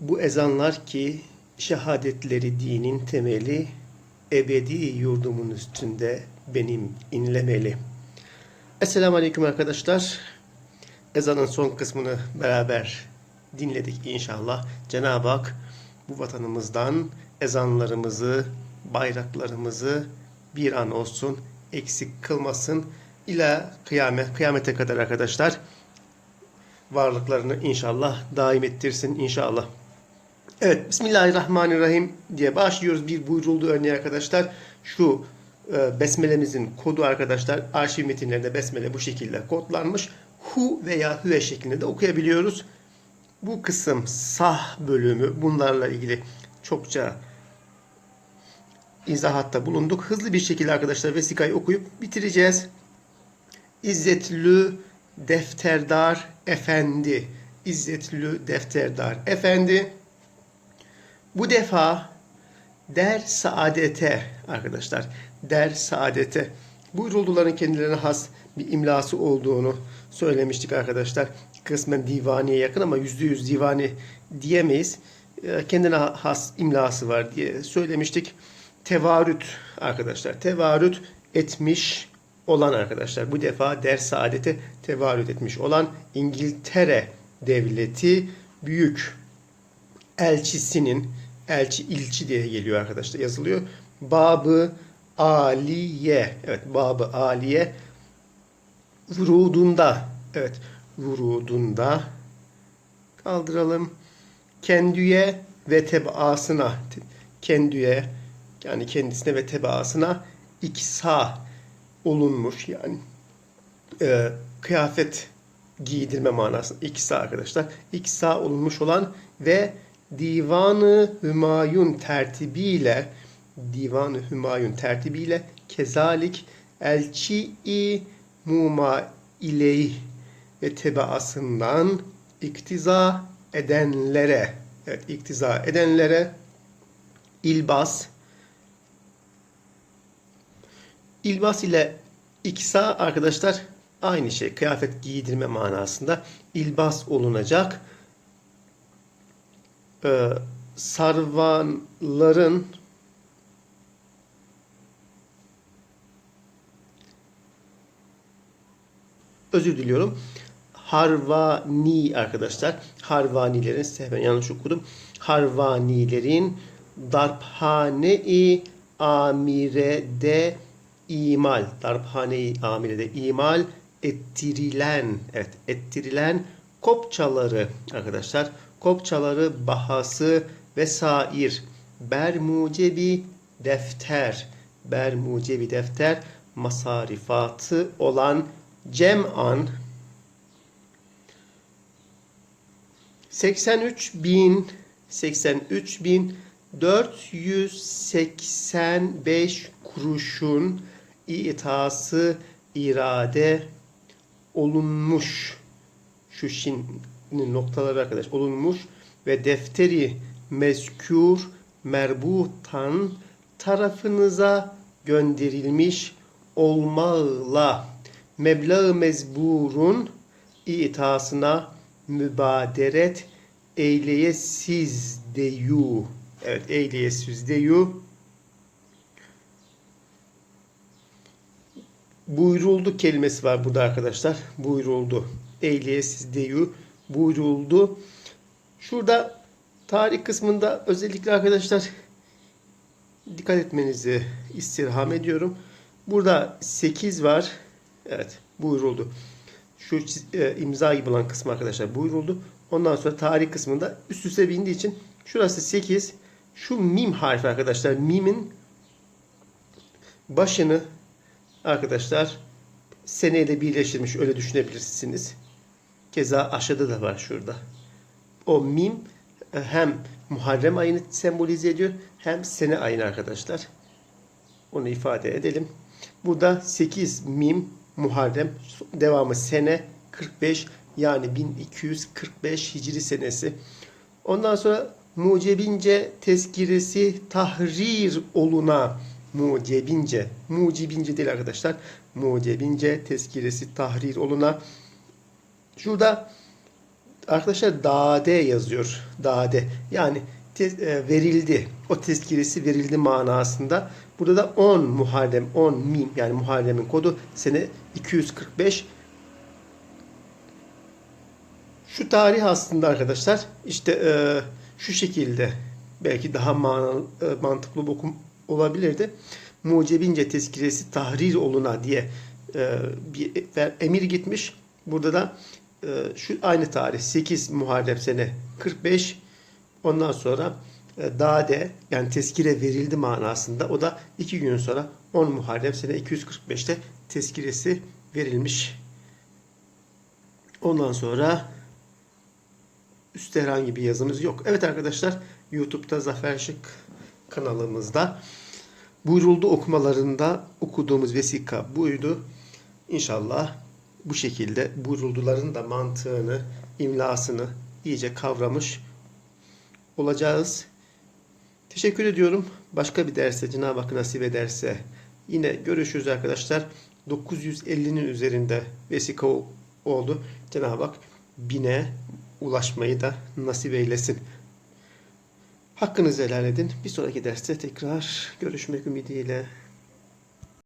Bu ezanlar ki şehadetleri dinin temeli, ebedi yurdumun üstünde benim inlemeli. Esselamu Aleyküm arkadaşlar. Ezanın son kısmını beraber dinledik inşallah. Cenab-ı Hak bu vatanımızdan ezanlarımızı, bayraklarımızı bir an olsun eksik kılmasın. İla kıyamet, kıyamete kadar arkadaşlar varlıklarını inşallah daim ettirsin inşallah. Evet Bismillahirrahmanirrahim diye başlıyoruz. Bir buyuruldu örneği arkadaşlar. Şu e, besmelemizin kodu arkadaşlar arşiv metinlerinde besmele bu şekilde kodlanmış. Hu veya hüve şeklinde de okuyabiliyoruz. Bu kısım sah bölümü bunlarla ilgili çokça izahatta bulunduk. Hızlı bir şekilde arkadaşlar vesikayı okuyup bitireceğiz. İzzetlü defterdar efendi. İzzetlü defterdar efendi. Bu defa der saadete arkadaşlar. Der saadete. Buyurulduların kendilerine has bir imlası olduğunu söylemiştik arkadaşlar. Kısmen divaniye yakın ama yüzde yüz divani diyemeyiz. Ee, Kendine has imlası var diye söylemiştik. Tevarüt arkadaşlar. Tevarüt etmiş olan arkadaşlar. Bu defa der saadete tevarüt etmiş olan İngiltere devleti büyük elçisinin elçi ilçi diye geliyor arkadaşlar yazılıyor. Babı Aliye. Evet Babı Aliye vurudunda evet vurudunda kaldıralım. Kendüye ve tebaasına kendüye yani kendisine ve tebaasına iksa olunmuş yani e, kıyafet giydirme manasında iksa arkadaşlar iksa olunmuş olan ve Divanı Hümayun tertibiyle Divanı Hümayun tertibiyle kezalik elçi-i muma ileyh ve tebaasından iktiza edenlere evet iktiza edenlere ilbas ilbas ile iksa arkadaşlar aynı şey. Kıyafet giydirme manasında ilbas olunacak e, sarvanların özür diliyorum. Harvani arkadaşlar. Harvanilerin ben yanlış okudum. Harvanilerin darphane-i amirede imal darphane-i amirede imal ettirilen evet ettirilen kopçaları arkadaşlar kopçaları bahası vesair bermucebi defter bermucebi defter masarifatı olan cem'an 83 bin 83 bin 485 kuruşun itası irade olunmuş. Şu şin noktaları arkadaş olunmuş ve defteri mezkür merbutan tarafınıza gönderilmiş olmağla meblağ mezburun itasına mübaderet eyleyesiz deyu. Evet eyleyesiz deyu. Buyuruldu kelimesi var burada arkadaşlar. Buyuruldu. Eyleyesiz deyu buyuruldu. Şurada tarih kısmında özellikle arkadaşlar dikkat etmenizi istirham ediyorum. Burada 8 var. Evet buyuruldu. Şu e, imza gibi olan kısmı arkadaşlar buyuruldu. Ondan sonra tarih kısmında üst üste bindiği için şurası 8. Şu mim harfi arkadaşlar. Mimin başını arkadaşlar seneyle birleştirmiş öyle düşünebilirsiniz. Keza aşağıda da var şurada. O mim e, hem Muharrem ayını sembolize ediyor hem sene ayını arkadaşlar. Onu ifade edelim. Burada 8 mim Muharrem devamı sene 45 yani 1245 Hicri senesi. Ondan sonra mucebince tezkiresi tahrir oluna mucebince mucibince değil arkadaşlar mucebince tezkiresi tahrir oluna Şurada arkadaşlar dade yazıyor. Dade. Yani e, verildi. O tezkiresi verildi manasında. Burada da 10 Muharrem, 10 mim yani Muharrem'in kodu sene 245. Şu tarih aslında arkadaşlar işte e, şu şekilde belki daha manalı, e, mantıklı bir okum olabilirdi. Mucebince tezkiresi tahrir oluna diye e, bir e- emir gitmiş. Burada da şu aynı tarih 8 Muharrem sene 45 ondan sonra e, Dade yani tezkire verildi manasında o da iki gün sonra 10 Muharrem sene 245'te tezkiresi verilmiş. Ondan sonra üstte herhangi bir yazımız yok. Evet arkadaşlar YouTube'da Zafer Şık kanalımızda buyuruldu okumalarında okuduğumuz vesika buydu. İnşallah bu şekilde buyurulduların da mantığını, imlasını iyice kavramış olacağız. Teşekkür ediyorum. Başka bir derste Cenab-ı Hak nasip ederse yine görüşürüz arkadaşlar. 950'nin üzerinde vesika oldu. Cenab-ı Hak bine ulaşmayı da nasip eylesin. Hakkınızı helal edin. Bir sonraki derste tekrar görüşmek ümidiyle.